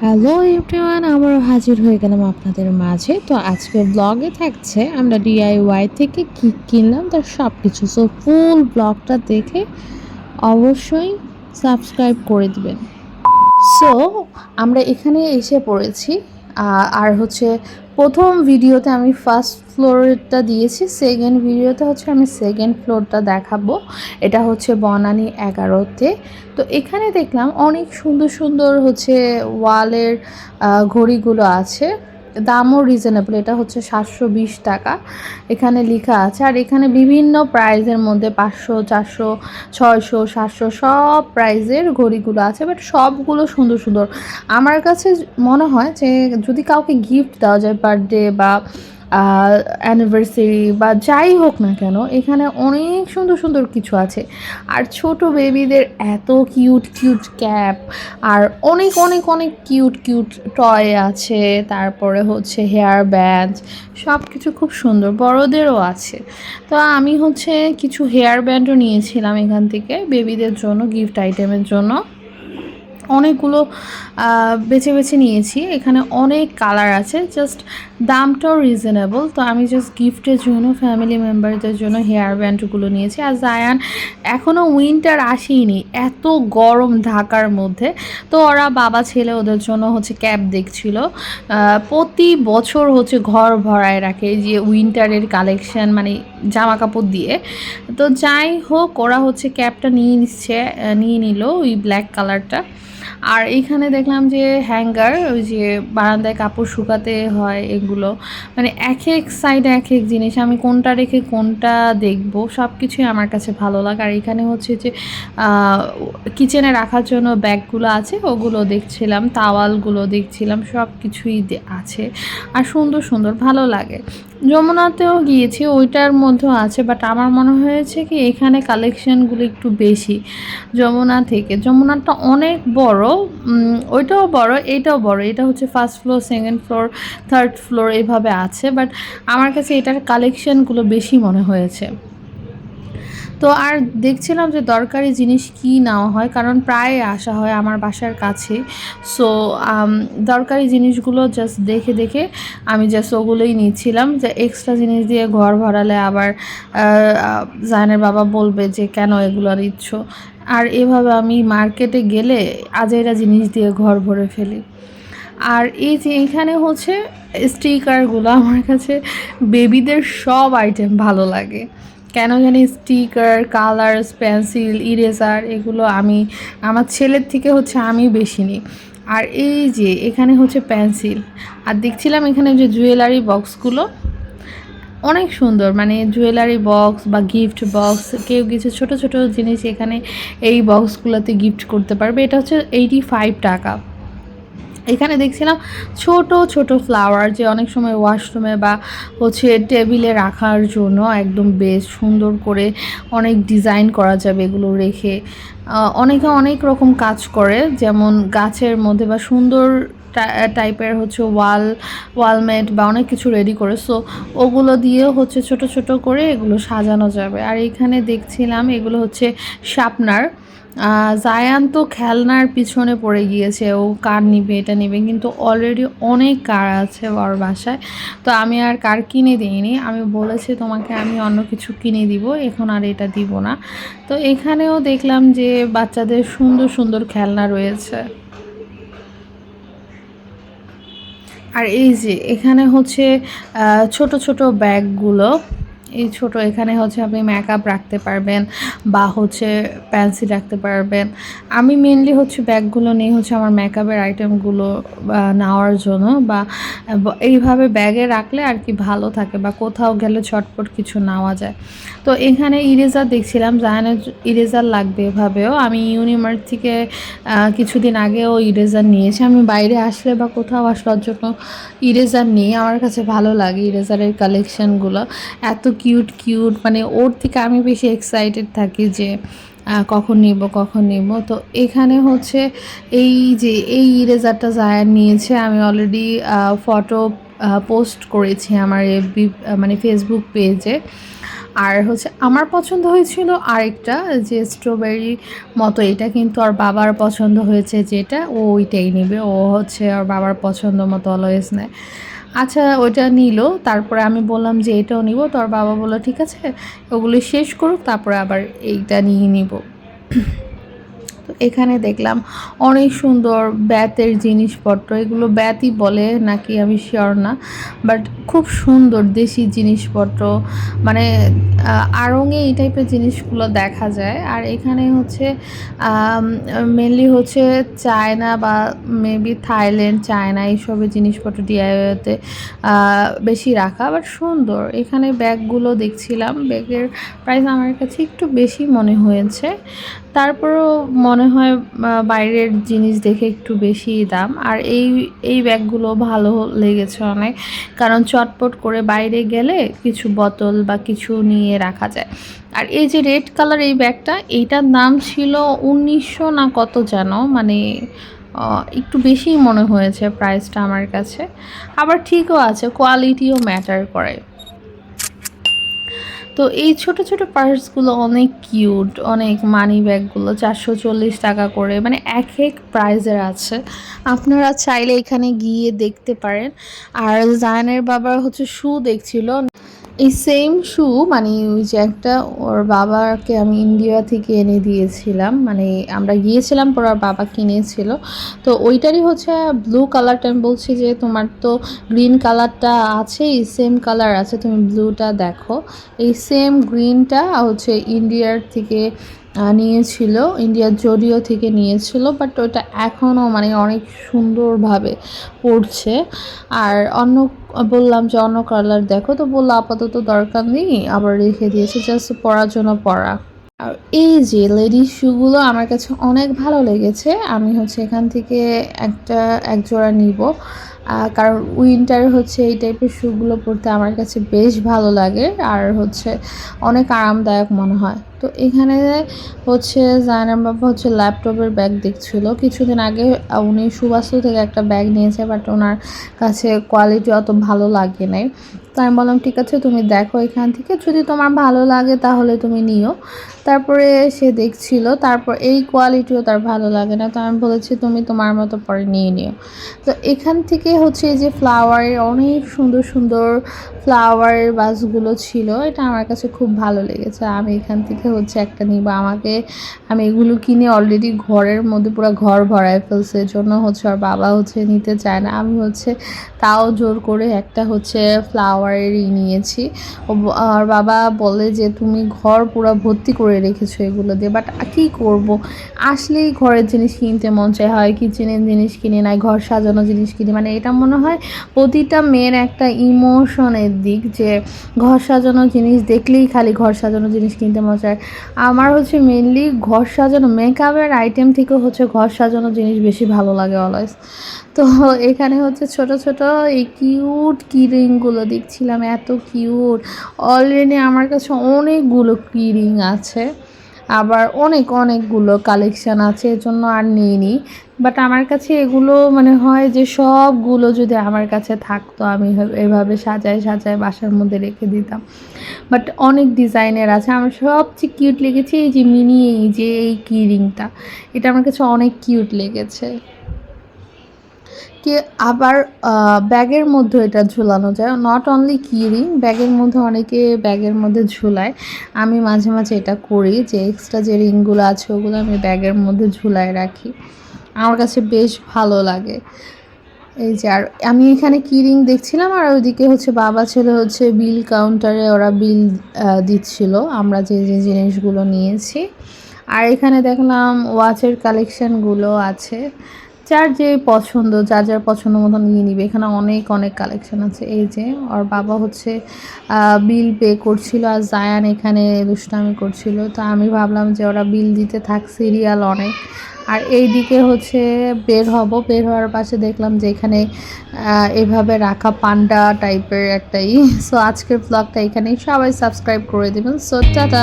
Hello everyone আবারও হাজির হয়ে গেলাম আপনাদের মাঝে। তো আজকে ব্লগে থাকছে আমরা ডিআইওয়াই থেকে কি কিনলাম, তার সব কিছু সো ফুল ব্লগটা দেখে অবশ্যই সাবস্ক্রাইব করে দিবেন। সো আমরা এখানে এসে পড়েছি আর হচ্ছে প্রথম ভিডিওতে আমি ফার্স্ট ফ্লোরটা দিয়েছি সেকেন্ড ভিডিওতে হচ্ছে আমি সেকেন্ড ফ্লোরটা দেখাবো। এটা হচ্ছে বনানি এগারোতে। তো এখানে দেখলাম অনেক সুন্দর সুন্দর হচ্ছে ওয়ালের ঘড়িগুলো আছে। দামও রিজনেবল এটা হচ্ছে সাতশো বিশ টাকা। এখানে লেখা আছে, আর এখানে বিভিন্ন প্রাইজের মধ্যে পাঁচশো, চারশো, ছয়শো, সাতশো সব প্রাইজের ঘড়িগুলো আছে বাট সবগুলো সুন্দর সুন্দর। আমার কাছে মনে হয় যে যদি কাউকে গিফট দেওয়া যায় বার্থডে বা অ্যানিভার্সারি বা যাই হোক না কেন, এখানে অনেক সুন্দর সুন্দর কিছু আছে। আর ছোট বেবিদের এত কিউট কিউট ক্যাপ আর অনেক অনেক অনেক কিউট কিউট টয় আছে। তারপরে হচ্ছে হেয়ার ব্যান্ড সব কিছু খুব সুন্দর, বড়দেরও আছে। তো আমি হচ্ছে কিছু হেয়ার ব্যান্ডও নিয়েছিলাম এখান থেকে বেবিদের জন্য গিফট আইটেমের জন্য। অনেকগুলো বেছে বেছে নিয়েছি। এখানে অনেক কালার আছে, জাস্ট দামটাও রিজনেবল তো আমি জাস্ট গিফটের জন্য ফ্যামিলি মেম্বারদের জন্য হেয়ার ব্যান্ডগুলো নিয়েছি। আর জায়ান এখনও উইন্টার আসেইনি, এত গরম ঢাকার মধ্যে। তো ওরা বাবা, ছেলে ওদের জন্য হচ্ছে ক্যাব দেখছিল। প্রতি বছর হচ্ছে ঘর ভরায় রাখে যে উইন্টারের কালেকশন মানে জামা কাপড় দিয়ে। তো যাই হোক, ওরা হচ্ছে ক্যাবটা নিয়ে নিচ্ছে নিয়ে নিল ওই ব্ল্যাক কালারটা আর এইখানে দেখলাম যে হ্যাঙ্গার, ওই যে বারান্দায় কাপড় শুকাতে হয় এগুলো। মানে এক এক সাইডে এক এক জিনিস, আমি কোনটা রেখে কোনটা দেখব সব কিছুই আমার কাছে ভালো লাগে। আর এখানে হচ্ছে যে কিচেনে রাখার জন্য ব্যাগগুলো আছে, ওগুলো দেখছিলাম তাওয়ালগুলো দেখছিলাম সব কিছুই আছে। আর সুন্দর সুন্দর, ভালো লাগে। যমুনাতেও গিয়েছি, ওইটার মধ্যেও আছে বাট আমার মনে হয়েছে কি, এখানে কালেকশানগুলো একটু বেশি, যমুনা থেকে। যমুনাটা অনেক বড় ওইটাও বড়, এইটাও বড়। এটা হচ্ছে first floor second floor third floor এভাবে আছে বাট আমার কাছে এটার কালেকশানগুলো বেশি মনে হয়েছে। তো আর দেখছিলাম যে দরকারি জিনিস কি নেওয়া হয়, কারণ প্রায় আসা হয় আমার বাসার কাছে। সো দরকারি জিনিসগুলো জাস্ট দেখে দেখে আমি জাস্ট ওগুলোই নিচ্ছিলাম। যে এক্সট্রা জিনিস দিয়ে ঘর ভরালে আবার জায়নের বাবা বলবে যে, কেন এগুলো নিচ্ছ? আর এভাবে আমি মার্কেটে গেলে আজেরা জিনিস দিয়ে ঘর ভরে ফেলি। আর এই যে এখানে হচ্ছে স্টিকারগুলো, আমার কাছে বেবিদের সব আইটেম ভালো লাগে। কেন জানি স্টিকার, কালার্স, পেন্সিল, ইরেজার এগুলো আমি, আমার ছেলের থেকে হচ্ছে আমি বেশি নিই আর এই যে এখানে হচ্ছে পেন্সিল, আর দেখছিলাম এখানে যে জুয়েলারি বক্সগুলো, অনেক সুন্দর। মানে জুয়েলারি বক্স বা গিফট বক্স, কেউ কিছু ছোট ছোট জিনিস এখানে এই বক্সগুলোতে গিফট করতে পারবে। এটা হচ্ছে এইটি ফাইভ টাকা। এখানে দেখছিলাম ছোট ছোট ফ্লাওয়ার যে অনেক সময় ওয়াশরুমে বা হচ্ছে টেবিলে রাখার জন্য একদম বেশ সুন্দর করে অনেক ডিজাইন করা যাবে এগুলো রেখে। অনেকে অনেক রকম কাজ করে যেমন গাছের মধ্যে বা সুন্দর টাইপের হচ্ছে ওয়াল ওয়ালমেট বা অনেক কিছু রেডি করে। সো ওগুলো দিয়েও হচ্ছে ছোট ছোট করে এগুলো সাজানো যাবে। আর এখানে দেখছিলাম এগুলো হচ্ছে শার্পনার আহ, জায়ান তো খেলনার পিছনে পড়ে গিয়েছে, ও কার নিবে, এটা নিবে, কিন্তু অলরেডি অনেক কার আছে ওর বাসায়। তো আমি আর কার কিনে দিইনি, আমি বলেছি তোমাকে আমি অন্য কিছু কিনে দিব, এখন আর এটা দিব না। তো এখানেও দেখলাম যে বাচ্চাদের সুন্দর সুন্দর খেলনা রয়েছে। আর এই যে, এখানে হচ্ছে ছোট ছোট ব্যাগগুলো। এই ছোট, এখানে হচ্ছে আপনি মেকআপ রাখতে পারবেন বা হচ্ছে পেন্সিল রাখতে পারবেন। আমি মেনলি হচ্ছে ব্যাগগুলো নিয়ে হচ্ছে আমার মেকআপের আইটেমগুলো নেওয়ার জন্য বা এইভাবে ব্যাগে রাখলে আর কি ভালো থাকে বা কোথাও গেলে ছটপট কিছু নেওয়া যায়। তো এখানে ইরেজার দেখছিলাম, জাহানের ইরেজার লাগবে এভাবেও। আমি ইউনিমার্ট থেকে কিছুদিন আগেও ইরেজার নিয়েছি। আমি বাইরে আসলে বা কোথাও আসবার জন্য ইরেজার নিই। আমার কাছে ভালো লাগে ইরেজারের কালেকশানগুলো এত কিউট কিউট মানে ওর থেকে আমি বেশি এক্সাইটেড থাকি যে কখন নিব কখন নিব। তো এখানে হচ্ছে এই যে, এই ইরেজারটা জায়ার নিয়েছে, আমি অলরেডি ফটো পোস্ট করেছি আমার FB মানে ফেসবুক পেজে আর হচ্ছে আমার পছন্দ হয়েছিল আরেকটা, যে স্ট্রবেরি মতো, এটা কিন্তু আর বাবার পছন্দ হয়েছে যেটা, ও ওইটাই নেবে। ও হচ্ছে আর বাবার পছন্দ মতো অলওয়েজ নেয়। আচ্ছা ওইটা নিল, তারপরে আমি বললাম যে এটাও নিব, তোর বাবা বলল, ঠিক আছে। ওগুলো শেষ করুক, তারপরে আবার এইটা নিয়ে নিব। তো এখানে দেখলাম অনেক সুন্দর ব্যাতের জিনিসপত্র। এগুলো ব্যাতই বলে নাকি আমি শিওর না বাট খুব সুন্দর দেশি জিনিসপত্র। মানে আড়ঙে এই টাইপের জিনিসগুলো দেখা যায়। আর এখানে হচ্ছে মেনলি হচ্ছে চায়না বা মেবি থাইল্যান্ড, চায়না এইসবের জিনিসপত্র ডিআইওতে বেশি রাখা বাট সুন্দর। এখানে ব্যাগগুলো দেখছিলাম, ব্যাগের প্রাইস আমার কাছে একটু বেশি মনে হয়েছে। তারপরেও মনে হয় বাইরের জিনিস দেখে একটু বেশি দাম। আর এই এই ব্যাগগুলো ভালো লেগেছে অনেক, কারণ চটপট করে বাইরে গেলে কিছু বোতল বা কিছু নিয়ে রাখা যায়। আর এই যে রেড কালার এই ব্যাগটা, এইটার দাম ছিল উনিশশো না কত যেন মানে একটু বেশি মনে হয়েছে প্রাইসটা আমার কাছে। আবার ঠিকও আছে কোয়ালিটিও ম্যাটার করে। তো এই ছোট ছোট পার্সগুলো অনেক কিউট, অনেক মানি ব্যাগগুলো চারশো চল্লিশ টাকা করে মানে এক এক প্রাইজের আছে। আপনারা চাইলে এখানে গিয়ে দেখতে পারেন। আর জায়নের বাবার হচ্ছে শু দেখছিল। এই সেম শু মানে ওই যে একটা ওর বাবাকে আমি ইন্ডিয়া থেকে এনে দিয়েছিলাম মানে আমরা গিয়েছিলাম পর ওর বাবা কিনেছিল। তো ওইটারই হচ্ছে ব্লু কালারটা আমি বলছি যে তোমার তো গ্রিন কালারটা আছে, এই সেম কালার আছে, তুমি ব্লুটা দেখো। এই সেম গ্রিনটা হচ্ছে ইন্ডিয়ার থেকে নিয়েছিল ইন্ডিয়ার জডিও থেকে নিয়েছিল বাট ওটা এখনও মানে অনেক সুন্দরভাবে পড়ছে। আর অন্য, বললাম যে অন্য কালার দেখো, তো বলল আপাতত দরকার নেই, আবার রেখে দিয়েছে জাস্ট পরার জন্য পরা আর এই যে লেডিস শুগুলো আমার কাছে অনেক ভালো লেগেছে, আমি হচ্ছে এখান থেকে একটা এক জোড়া নিব। কারণ উইন্টার হচ্ছে এই টাইপের শুগুলো পরতে আমার কাছে বেশ ভালো লাগে। আর হচ্ছে অনেক আরামদায়ক মনে হয়। তো এখানে হচ্ছে জায়নার বাবা হচ্ছে ল্যাপটপের ব্যাগ দেখছিল। কিছুদিন আগে উনি সুবাস্তু থেকে একটা ব্যাগ নিয়েছে বাট ওনার কাছে কোয়ালিটি অত ভালো লাগে নাই। তো আমি বললাম, ঠিক আছে, তুমি দেখো এখান থেকে। যদি তোমার ভালো লাগে, তাহলে তুমি নিও। তারপরে সে দেখছিল, তারপর এই কোয়ালিটিও তার ভালো লাগে না। তো আমি বলেছি, তুমি তোমার মতো পরে নিয়ে নিও। তো এখান থেকে হচ্ছে যে ফ্লাওয়ারের অনেক সুন্দর সুন্দর ফ্লাওয়ারের বাসগুলো ছিল, এটা আমার কাছে খুব ভালো লেগেছে। আমি এখান থেকে হচ্ছে একটা নিব। আমাকে, আমি এগুলো কিনে অলরেডি ঘরের মধ্যে পুরো ঘর ভরায় ফেলছে। এর জন্য হচ্ছে আর বাবা হচ্ছে নিতে চায় না। আমি হচ্ছে তাও জোর করে একটা হচ্ছে ফ্লাওয়ারেরই নিয়েছি। আর বাবা বলে যে, তুমি ঘর পুরো ভর্তি করে রেখেছো এগুলো দিয়ে বাট কী করব? আসলেই ঘরের জিনিস কিনতে মন চায়। হয় কিচেনের জিনিস কিনে, নাই ঘর সাজানো জিনিস কিনে মানে এটা মনে হয় প্রতিটা মেয়ের একটা ইমোশনের দিক যে ঘর সাজানো জিনিস দেখলেই খালি ঘর সাজানো জিনিস কিনতে মন চায়। আমার হচ্ছে মেনলি ঘর সাজানো মেকআপের আইটেম থেকে হচ্ছে ঘর সাজানো জিনিস বেশি ভালো লাগে অলওয়েজ তো এখানে হচ্ছে ছোট ছোট এই কিউট কিরিংগুলো দেখছিলাম, এত কিউট অলরেডি আমার কাছে অনেকগুলো কিরিং আছে। আবার অনেক অনেকগুলো কালেকশান আছে, এর জন্য আর নিইনি। বাট আমার কাছে এগুলো মানে হয় যে সবগুলো যদি আমার কাছে থাকতো, আমি এভাবে সাজায় সাজায় বাসার মধ্যে রেখে দিতাম। বাট অনেক ডিজাইনের আছে আমার সবচেয়ে কিউট লেগেছে এই যে মিনি এই যে এই কি রিংটা এটা আমার কাছে অনেক কিউট লেগেছে। কে আবার ব্যাগের মধ্যে এটা ঝুলানো যায়। নট অনলি কিরিং, ব্যাগের মধ্যে অনেকে ব্যাগের মধ্যে ঝুলায়। আমি মাঝে মাঝে এটা করি যে এক্সট্রা যে রিংগুলো আছে ওগুলো আমি ব্যাগের মধ্যে ঝুলায় রাখি। আমার কাছে বেশ ভালো লাগে। এই যে, আর আমি এখানে কিরিং দেখছিলাম? আর ওইদিকে হচ্ছে বাবা ছেলে হচ্ছে বিল কাউন্টারে ওরা বিল দিচ্ছিল। আমরা যে যে জিনিসগুলো নিয়েছি। আর এখানে দেখলাম ওয়াচের কালেকশানগুলো আছে। যার যে পছন্দ, যার যার পছন্দ মতো নিয়ে নিবে। এখানে অনেক অনেক কালেকশন আছে। এই যে, ওর বাবা হচ্ছে বিল পে করছিল আর জায়ান এখানে দুষ্টামি করছিল। তো আমি ভাবলাম যে ওরা বিল দিতে থাক সিরিয়াল অনেক। আর এই দিকে হচ্ছে বের হব। বের হওয়ার পাশে দেখলাম যে এখানে এভাবে রাখা পান্ডা টাইপের একটাই সো আজকের ব্লগটা এখানেই। সবাই সাবস্ক্রাইব করে দেবেন। So tata